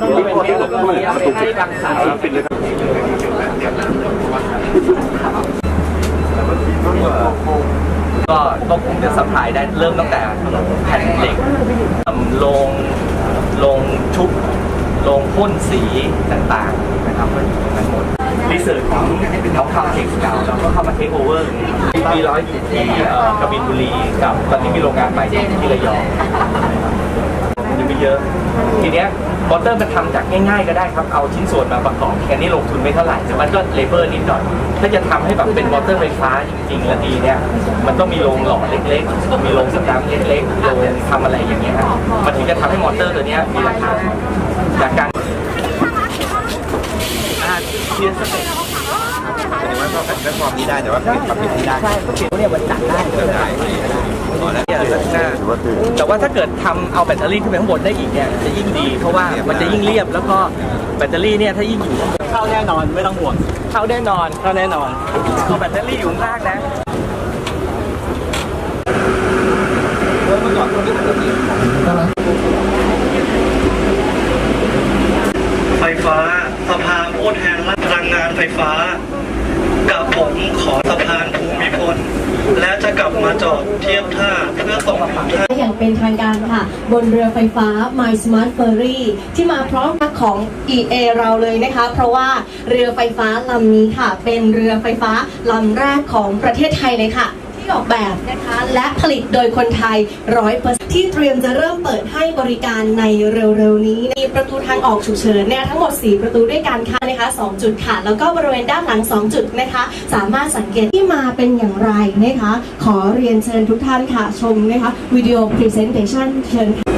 ให้บางสายปิดเลยครับก็ก็คงจะสัพพลายได้เริ่มตั้งแต่แผ่นเหล็กลงลงชุบลงพ่นสีต่างๆนะครับก็อยู่ตรงนั้นหมดรีเสิร์ชของของทำเทคเก่าแล้วก็เข้ามาเทคโอเวอร์มีร้อยอยู่ที่เอ่อกบินบุรีกับตอนนี้มีโรงงานใหม่ที่ระยองยังไม่ เยอะทีเนี้ยมอเตอร์มันทำจากง่าย ๆ ก็ได้ครับ เอาชิ้นส่วนมาประกอบแค่นี้ลงทุนไม่เท่าไหร่ แต่มันก็เลเบอร์นิดหน่อย ถ้าจะทำให้แบบเป็นมอเตอร์ไฟฟ้าจริงๆ และดีเนี่ย มันต้องมีโรงหล่อเล็กๆ มีโรงสตาร์ทเล็กๆ โรงทำอะไรอย่างเงี้ยฮะมันถึงจะทำให้มอเตอร์ตัวเนี้ยมีราคาจากการอาเชียร์สเต็ ปแสดงว่าก็แพลตฟอร์มนี้ได้แต่ว่าเป็นปรับเป็นที่ได้ใช่ก็เขียนเนี่ยมันจัดได้ได้อ๋อแล้วเนี่ยหน้าถือว่าคือแต่ว่าถ้าเกิดทำเอาแบตเตอรี่ขึ้นไปข้างบนได้อีกเนี่ยจะยิ่งดี เพราะว่ามันจะยิ่งเรียบแล้วก็แบตเตอรี่เนี่ยถ้ายิ่งอยู่เข้าแน่นอนไม่ต้องห่วงเข้าแน่นอนเข้าแน่นอนเอาแบตเตอรี่อยู่ข้างล่างนะไฟฟ้าสภาผู้แทนพลังงานไฟฟ้า กับผมขอสะพานภูมิพล และจะกลับมาจอดเทียบท่าเพื่อส่งทุกท่าน อย่าง เป็นทางการค่ะ บนเรือไฟฟ้า My Smart Ferry ที่มาพร้อมกับของ EA เราเลยนะคะ เพราะว่าเรือไฟฟ้าลำนี้ค่ะ เป็นเรือไฟฟ้าลำแรกของประเทศไทยเลยค่ะ ออกแบบนะคะ และผลิตโดยคนไทยร้อยเปอร์ที่เตรียมจะเริ่มเปิดให้บริการในเร็วๆนี้มีประตูทางออกฉุกเฉินเนี่ยทั้งหมด 4 ประตูด้วยกันค่ะนะคะ 2 จุดค่ะ แล้วก็บริเวณด้านหลัง 2 จุดนะคะ สามารถสังเกตที่มาเป็นอย่างไรนะคะ ขอเรียนเชิญทุกท่านค่ะชมนะคะวิดีโอพรีเซนเทชันเชิญค่ะ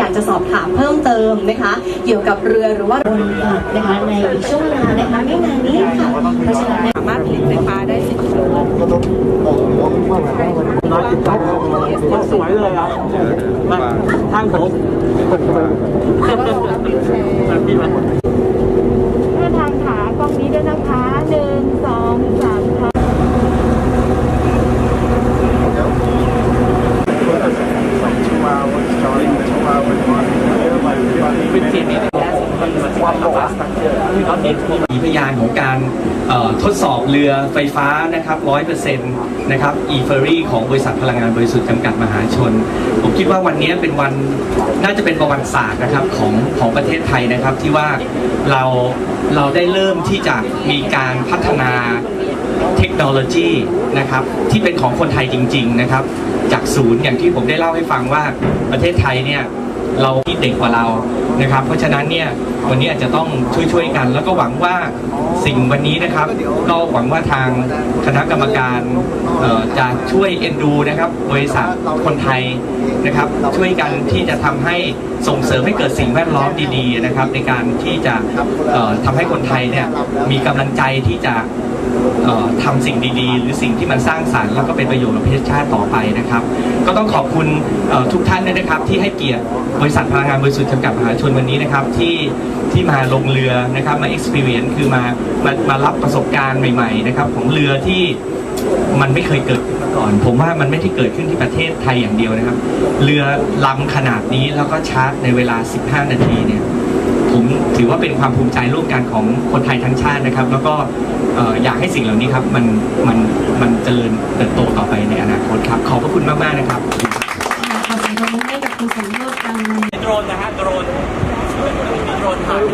อยากจะสอบถามเพิ่มเติมนะคะ เกี่ยวกับเรือหรือว่าบนเรือนะคะในอีกช่วงเวลานะคะไม่นานนี้ค่ะเพราะฉะนั้นเนี่ยสามารถผลิตไฟฟ้าได้สิบกิโลวัตต์สวยเลยอะมาทางผมเดินทางขากล้องนี้ด้วยนะคะหนึ่งสองสามค่ะ เป็นเจนี่เป็นแก๊สมันความโลภะสตรัคเจอร์ตอนนี้มีพยานของการเอ่อทด สอบเรือไฟฟ้านะครับ100%นะครับ e-ferry ของบริษัทพลังงานบริสุทธิ์จำกัดมหาชน ผมคิดว่าวันนี้เป็นวันน่าจะเป็นประวัติศาสตร์นะครับของของประเทศไทยนะครับที่ว่าเราเราได้เริ่มที่จะมีการพัฒนาเทคโนโลยีนะครับที่เป็นของคนไทยจริง ๆนะครับ จากศูนย์อย่างที่ผมได้เล่าให้ฟังว่าประเทศไทยเนี่ยเราที่เด็กกว่าเรา นะครับ เพราะฉะนั้นเนี่ยวันนี้อาจจะต้องช่วยๆกัน แล้วก็หวังว่าสิ่งวันนี้นะครับ ก็หวังว่าทางคณะกรรมการจะช่วยเอ็นดูนะครับบริษัทคนไทยนะครับ ช่วยกันที่จะทำให้ส่งเสริมให้เกิดสิ่งแวดล้อมดีๆนะครับ ในการที่จะเอ่อทำให้คนไทยเนี่ยมีกำลังใจที่จะ ทำสิ่งดีๆ หรือสิ่งที่มันสร้างสรรค์แล้วก็เป็นประโยชน์กับประเทศชาติต่อไปนะครับ ก็ต้องขอบคุณทุกท่านด้วยนะครับที่ให้เกียรติบริษัทพลังงานบริสุทธิ์จำกัดมหาชนวันนี้นะครับที่ที่มาลงเรือนะครับมา experience คือมามามารับประสบการณ์ใหม่ๆนะครับของเรือที่มันไม่เคยเกิดขึ้นมาก่อน ผมว่ามันไม่ได้เกิดขึ้นที่ประเทศไทยอย่างเดียวนะครับ เรือลำขนาดนี้แล้วก็ชาร์จในเวลา 15 นาทีเนี่ย ถือว่าเป็นความภูมิใจร่วมกันของคนไทยทั้งชาตินะครับ แล้วก็อยากให้สิ่งเหล่านี้ครับมันมันมันเจริญเติบโตต่อไปในอนาคตครับ ขอบพระคุณมากๆนะครับขอเสียงปรบมือให้กับคุณสมโยชน์กันเลยโดรนนะฮะโดรนโดรนถ่ายเ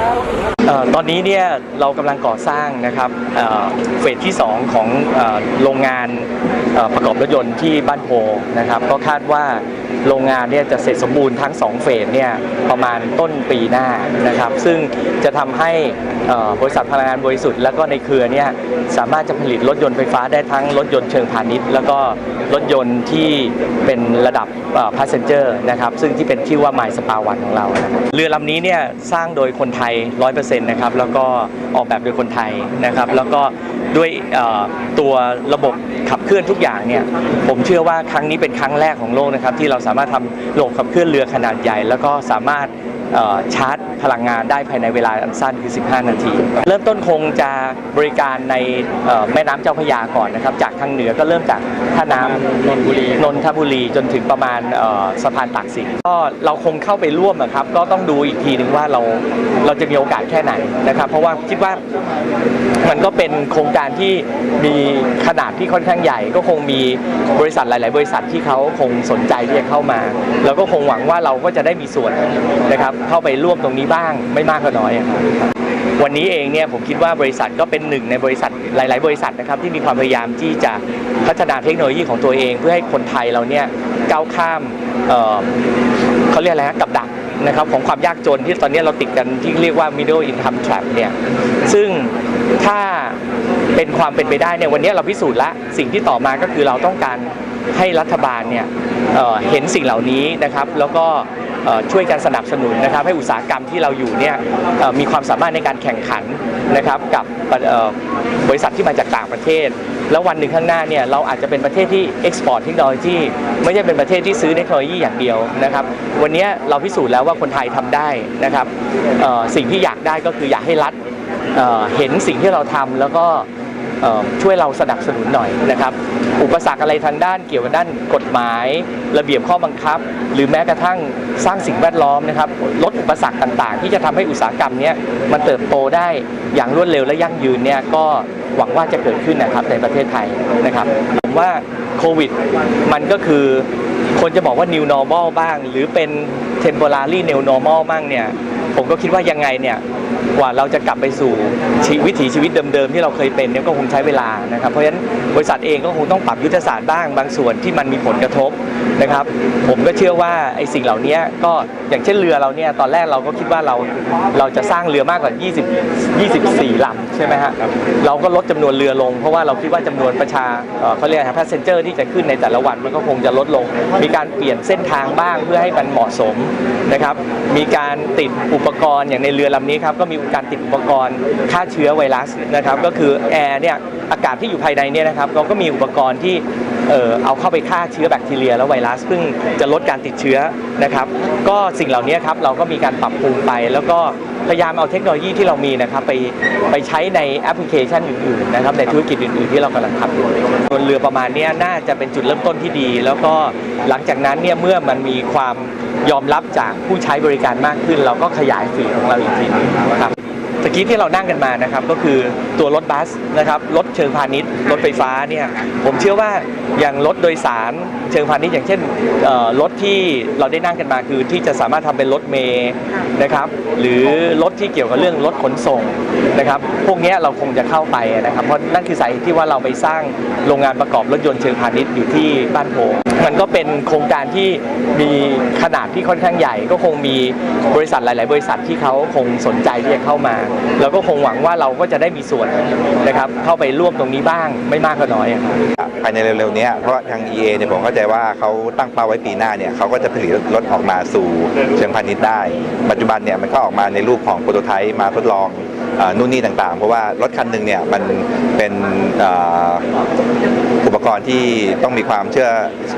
อ่อ ตอนนี้เนี่ยเรากำลังก่อสร้างนะครับเฟสที่ 2 ของอโรงงานประกอบรถยนต์ที่บ้านโพนะครับ ก็คาดว่าโรงงานเนี่ยจะเสร็จสมบูรณ์ทั้ง 2 เฟสเนี่ยประมาณต้นปีหน้านะครับ ซึ่งจะทำให้บริษัทพลังงานบริสุทธิ์แล้วก็ในเครือเนี่ยสามารถจะผลิตรถยนต์ไฟฟ้าได้ทั้งรถยนต์เชิงพาณิชย์ แล้วก็รถยนต์ที่เป็นระดับพาสเซนเจอร์นะครับ ซึ่งที่เป็นชื่อว่า My s p a One ของเรานะรเรือลำนี้เนี่ยสร้างโดยคนไทย 100%นะครับ แล้วก็ออกแบบโดยคนไทยนะครับ แล้วก็ด้วยตัวระบบขับเคลื่อนทุกอย่างเนี่ยผมเชื่อว่าครั้งนี้เป็นครั้งแรกของโลกนะครับที่เราสามารถทำระบบขับเคลื่อนเรือขนาดใหญ่ แล้วก็สามารถชาร์จ พลังงานได้ภายในเวลาอันสั้นคือ 15 นาที เริ่มต้นคงจะบริการในแม่น้ำเจ้าพระยาก่อนนะครับ จากทางเหนือก็เริ่มจากท่าน้ำนนทบุรีนนทบุรีจนถึงประมาณสะพานตากสินก็เราคงเข้าไปร่วมอะครับ ก็ต้องดูอีกทีหนึ่งว่าเราเราจะมีโอกาสแค่ไหนนะครับ เพราะว่าคิดว่ามันก็เป็นโครงการที่มีขนาดที่ค่อนข้างใหญ่ ก็คงมีบริษัทหลาย ๆ บริษัทที่เขาคงสนใจที่จะเข้ามา แล้วก็คงหวังว่าเราก็จะได้มีส่วนนะครับเข้าไปร่วมตรงนี้บ้างไม่มากก็น้อยครับวันนี้เองเนี่ยผมคิดว่าบริษัทก็เป็นหนึ่งในบริษัทหลาย ๆ บริษัทนะครับที่มีความพยายามที่จะพัฒนาเทคโนโลยีของตัวเอง เพื่อให้คนไทยเราเนี่ยก้าวข้ามเเขาเรียกอะไรฮะกับดักนะครับของความยากจนที่ตอนนี้เราติดกันที่เรียกว่า middle income trap เนี่ยซึ่งถ้าเป็นความเป็นไปได้เนี่ยวันนี้เราพิสูจน์ละสิ่งที่ต่อมาก็คือเราต้องการให้รัฐบาลเนี่ยเเห็นสิ่งเหล่านี้นะครับ แล้วก็ ช่วยกันสนับสนุนนะครับ ให้อุตสาหกรรมที่เราอยู่เนี่ยมีความสามารถในการแข่งขันนะครับกับบริษัทที่มาจากต่างประเทศ แล้ววันหนึ่งข้างหน้าเนี่ยเราอาจจะเป็นประเทศที่เอ็กซ์พอร์ตเทคโนโลยีไม่ใช่เป็นประเทศที่ซื้อเทคโนโลยีอย่างเดียวนะครับ วันนี้เราพิสูจน์แล้วว่าคนไทยทำได้นะครับสิ่งที่อยากได้ก็คืออยากให้รัฐเห็นสิ่งที่เราทำแล้วก็ ช่วยเราสนับสนุนหน่อยนะครับ อุปสรรคอะไรทางด้านเกี่ยวกับด้านกฎหมาย ระเบียบข้อบังคับ หรือแม้กระทั่งสร้างสิ่งแวดล้อมนะครับลดอุปสรรคต่างๆ ที่จะทำให้อุตสาหกรรมนี้มันเติบโตได้อย่างรวดเร็วและยั่งยืนเนี่ยก็หวังว่าจะเกิดขึ้นนะครับในประเทศไทยนะครับผมว่าโควิดมันก็คือคนจะบอกว่า new normal บ้าง หรือเป็น temporary new normal บ้างเนี่ย ผมก็คิดว่ายังไงเนี่ย กว่าเราจะกลับไปสู่วิถีชีวิตเดิมๆที่เราเคยเป็นเนี่ยก็คงใช้เวลานะครับเพราะฉะนั้นบริษัทเองก็คงต้องปรับยุทธศาสตร์บ้างบางส่วนที่มันมีผลกระทบนะครับ ผมก็เชื่อว่าไอ้สิ่งเหล่านี้ก็อย่างเช่นเรือเราเนี่ยตอนแรกเราก็คิดว่าเราเราจะสร้างเรือมากกว่า 20 24ลำใช่ไหมฮะเราก็ลดจำนวนเรือลง เพราะว่าเราคิดว่าจำนวนประชาเขาเรียกอะไร passenger ที่จะขึ้นในแต่ละวันมันก็คงจะลดลง มีการเปลี่ยนเส้นทางบ้างเพื่อให้มันเหมาะสมนะครับมีการติดอุปกรณ์อย่างในเรือลำนี้ครับก็มีมีการติดอุปกรณ์ฆ่าเชื้อไวรัสนะครับ ก็คือแอร์เนี่ยอากาศที่อยู่ภายในเนี่ยนะครับเราก็มีอุปกรณ์ที่เอ่อเอาเข้าไปฆ่าเชื้อแบคทีเรียและไวรัส ซึ่งจะลดการติดเชื้อนะครับ ก็สิ่งเหล่านี้ครับเราก็มีการปรับปรุงไปแล้วก็ พยายามเอาเทคโนโลยีที่เรามีนะครับไปไปใช้ในแอปพลิเคชันอื่นๆนะครับในธุรกิจอื่นๆที่เรากำลังทำอยู่บนเรือประมาณนี้น่าจะเป็นจุดเริ่มต้นที่ดี แล้วก็หลังจากนั้นเนี่ยเมื่อมันมีความยอมรับจากผู้ใช้บริการมากขึ้น เราก็ขยายฝีของเราอีกทีนึงครับ ตะกี้ที่เรานั่งกันมานะครับก็คือตัวรถบัสนะครับรถเชิงพาณิชย์รถไฟฟ้าเนี่ยผมเชื่อว่าอย่างรถโดยสารเชิงพาณิชย์อย่างเช่นรถที่เราได้นั่งกันมาคือที่จะสามารถทำเป็นรถเมย์นะครับหรือรถที่เกี่ยวกับเรื่องรถขนส่งนะครับพวกนี้เราคงจะเข้าไปนะครับเพราะนั่นคือสาเหตุที่ว่าเราไปสร้างโรงงานประกอบรถยนต์เชิงพาณิชย์อยู่ที่บ้านโพ มันก็เป็นโครงการที่มีขนาดที่ค่อนข้างใหญ่ ก็คงมีบริษัทหลาย ๆ บริษัทที่เขาคงสนใจที่จะเข้ามา แล้วก็คงหวังว่าเราก็จะได้มีส่วนนะครับเข้าไปร่วมตรงนี้บ้างไม่มากก็น้อยภายในเร็วๆเนี้ยเพราะทาง EA เนี่ยผมเข้าใจว่าเขาตั้งเป้าไว้ปีหน้าเนี่ยเขาก็จะผลิตรถออกมาสู่เชิงพาณิชย์ได้ ปัจจุบันเนี่ยมันก็ออกมาในรูปของโปรโตไทป์มาทดลอง นู่นนี่ต่างๆ เพราะว่ารถคันหนึ่งเนี่ยมันเป็นอุปกรณ์ที่ต้องมีความเชื่อ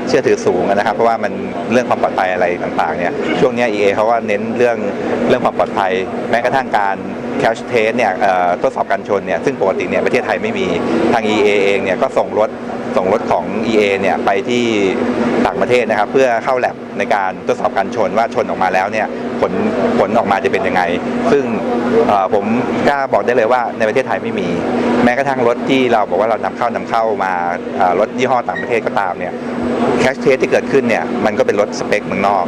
เชื่อถือสูงนะครับ เพราะว่ามันเรื่องความปลอดภัยอะไรต่างๆเนี่ยช่วงนี้ EA เขาก็เน้นเรื่องเรื่องความปลอดภัย แม้กระทั่งการแคชเทสเนี่ยทดสอบการชนเนี่ยซึ่งปกติเนี่ยประเทศไทยไม่มีทาง EA เองเนี่ยก็ส่งรถส่งรถของ EA เนี่ยไปที่ต่างประเทศนะครับ เพื่อเข้าแลบในการทดสอบการชนว่าชนออกมาแล้วเนี่ยผลผลออกมาจะเป็นยังไง ซึ่งผมกล้าบอกได้เลยว่าในประเทศไทยไม่มี แม้กระทั่งรถที่เราบอกว่าเรานำเข้านำเข้ามารถยี่ห้อต่างประเทศก็ตามเนี่ยแคชเทสที่เกิดขึ้นเนี่ยมันก็เป็นรถสเปคเมืองนอก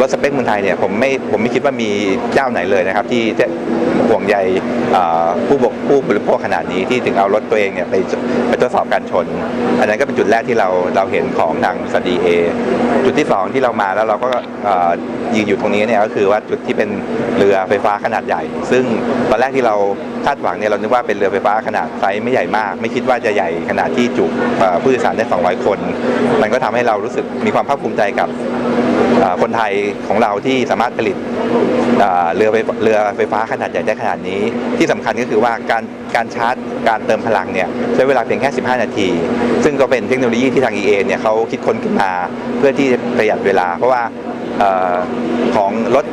รถสเปคเมืองไทยเนี่ยผมไม่ผมไม่คิดว่ามีเจ้าไหนเลยนะครับ ที่จะห่วงใยผู้บกผู้บริโภคขนาดนี้ที่ถึงเอารถตัวเองเนี่ยไปไปทดสอบการชน อันนั้นก็เป็นจุดแรกที่เราเราเห็นของทางสดีเอจุดที่สองที่เรามาแล้วเราก็ยืนอยู่ตรงนี้เนี่ยก็คือว่าจุดที่เป็นเรือไฟฟ้าขนาดใหญ่ ซึ่งตอนแรกที่เราคาดหวังเนี่ยเราคิดว่าเป็นเรือไฟฟ้าขนาดไซส์ไม่ใหญ่มาก ไม่คิดว่าจะใหญ่ขนาดที่จุผู้โดยสารได้ 200 คน มันก็ทำให้เรารู้สึกมีความภาคภูมิใจกับ คนไทยของเราที่สามารถผลิตเรือไฟเรือไฟฟ้าขนาดใหญ่ได้ขนาดนี้ ที่สำคัญก็คือว่าการการชาร์จการเติมพลังเนี่ยใช้เวลาเพียงแค่ 15 นาที ซึ่งก็เป็นเทคโนโลยีที่ทาง EA เนี่ยเขาคิดค้นขึ้นมาเพื่อที่จะประหยัดเวลา เพราะว่าออของรถ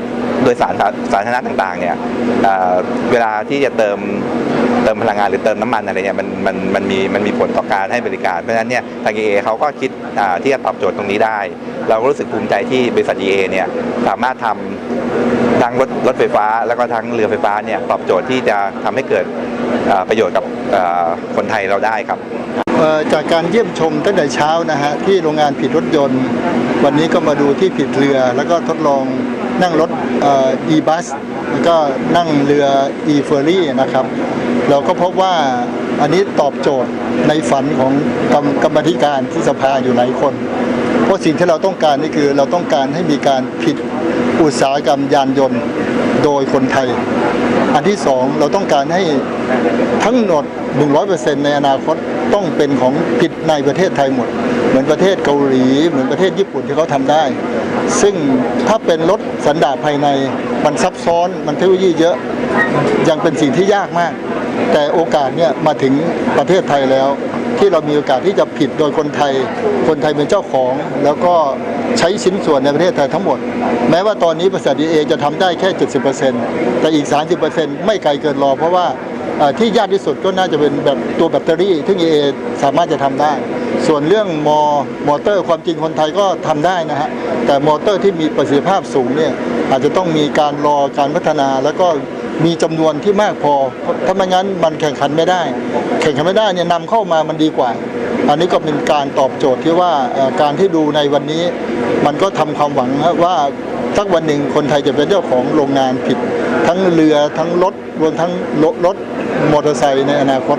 โดยสารสาสาธารณะต่างๆเนี่ยเเวลาที่จะเติมเติมพลังงานหรือเติมน้ำมันอะไรเนี่ยมันมันมันมีมันมีผลต่อการให้บริการ เพราะฉะนั้นเนี่ยทาง EA เขาก็คิด ที่จะตอบโจทย์ตรงนี้ได้ เราก็รู้สึกภูมิใจที่บริษัท EA เนี่ยสามารถทำทั้งรถรถไฟฟ้า แล้วก็ทั้งเรือไฟฟ้าเนี่ยตอบโจทย์ที่จะทำให้เกิดประโยชน์กับคนไทยเราได้ครับจากการเยี่ยมชมตั้งแต่เช้านะฮะที่โรงงานผิดรถยนต์ วันนี้ก็มาดูที่ผิดเรือ แล้วก็ทดลองนั่งรถ e-bus แล้วก็นั่งเรือ e-ferry นะครับ เราก็พบว่า อันนี้ตอบโจทย์ในฝันของกรรมกรรมธิการที่สภาอยู่หลายคน เพราะสิ่งที่เราต้องการนี่คือเราต้องการให้มีการผิดอุตสาหกรรมยานยนต์โดยคนไทย อันที่สองเราต้องการให้ทั้งหมด 100%ในอนาคตต้องเป็นของผิดในประเทศไทยหมด เหมือนประเทศเกาหลี เหมือนประเทศญี่ปุ่นที่เขาทำได้ ซึ่งถ้าเป็นรถสันดาปภายในมันซับซ้อนมันเทคโนโลยีเยอะ ยังเป็นสิ่งที่ยากมาก แต่โอกาสเนี่ยมาถึงประเทศไทยแล้ว ที่เรามีโอกาสที่จะผิดโดยคนไทย คนไทยเป็นเจ้าของ แล้วก็ใช้ชิ้นส่วนในประเทศไทยทั้งหมด แม้ว่าตอนนี้บริษัทดีเอจะทำได้แค่ 70%แต่อีก 30%ไม่ไกลเกินรอ เพราะว่าที่ยากที่สุดก็น่าจะเป็นแบบตัวแบตเตอรี่ที่เอสามารถจะทำได้ ส่วนเรื่องมอมอเตอร์ความจริงคนไทยก็ทำได้นะฮะแต่มอเตอร์ที่มีประสิทธิภาพสูงเนี่ยอาจจะต้องมีการรอการพัฒนาแล้วก็ มีจำนวนที่มากพอ ถ้าไม่งั้นมันแข่งขันไม่ได้ แข่งขันไม่ได้เนี่ยนำเข้ามามันดีกว่า อันนี้ก็เป็นการตอบโจทย์ที่ว่าการที่ดูในวันนี้ มันก็ทำความหวังว่าสักวันหนึ่งคนไทยจะเป็นเจ้าของโรงงานผิด ทั้งเรือทั้งรถรวมทั้งรถมอเตอร์ไซค์ในอนาคต